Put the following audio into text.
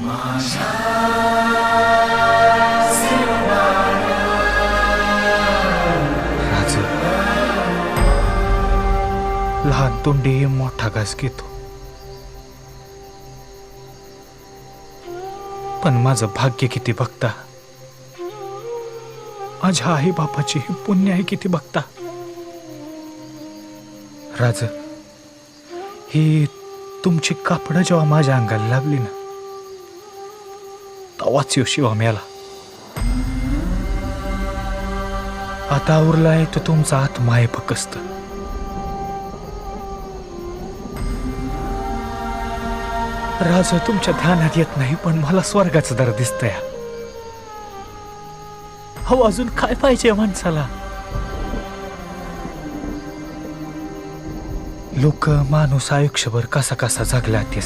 राज लहान तोंडी मोठा घास घेतो पण माझं भाग्य किती बघता? माझ्या आई बापाची पुण्य आहे किती बघता? राज ही तुमची कापडं जेव्हा माझ्या अंगाला लागली ना तवाच येऊ शिवा मेला आता उरलाय तो तर तुमचा आत्मा आहे फकस्त राज तुमच्या ध्यानात येत नाही पण मला स्वर्गाचं दर दिसतंय. हो अजून काय पाहिजे माणसाला? लोक माणूस आयुष्यभर कसा कसा जगला ते